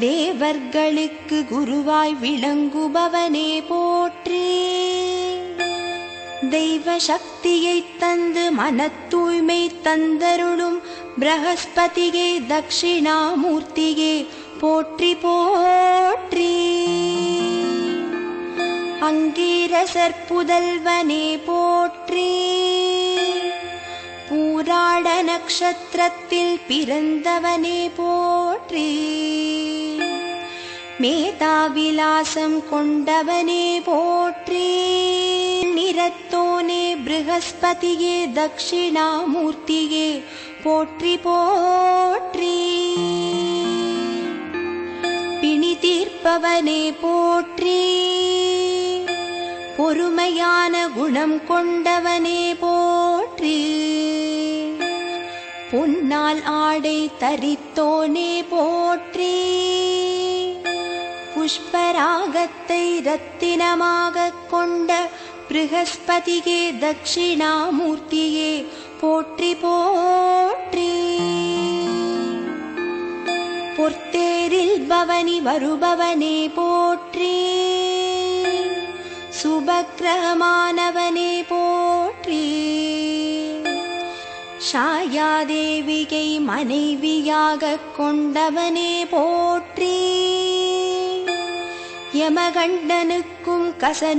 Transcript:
தேவர்களுக்கு குருவாய் விளங்குபவனே போற்றி. தெய்வ சக்தியை தந்து மன தூய்மை தந்தருளும் பிரகஸ்பதியே தட்சிணாமூர்த்தியே போற்றி போற்றி. அங்கீரசர் புதல்வனே போற்றி. பூராட நக்ஷத்திரத்தில் பிறந்தவனே போற்றி. மேதாவிலாசம் கொண்டவனே போற்றே. நிறத்தோனே ப்ரஹஸ்பதியே தட்சிணாமூர்த்தியே போற்றி போற்றி. பிணி தீர்ப்பவனே போற்றி. பொறுமையான குணம் கொண்டவனே போற்றி. பொன்னால் ஆடை தரித்தோனே போற்றி. புஷ்பராகத்தை ரத்தினமாக கொண்ட பிருகஸ்பதியே தட்சிணாமூர்த்தியே போற்றி போற்றி. பொற்தேரில் பவனி வருபவனே போற்றி. சுபக்கிரகமானவனே போற்றி. ஷாயாதேவிகை மனைவியாக கொண்டவனே போற்றி. யமகண்டனுக்கும் கசனு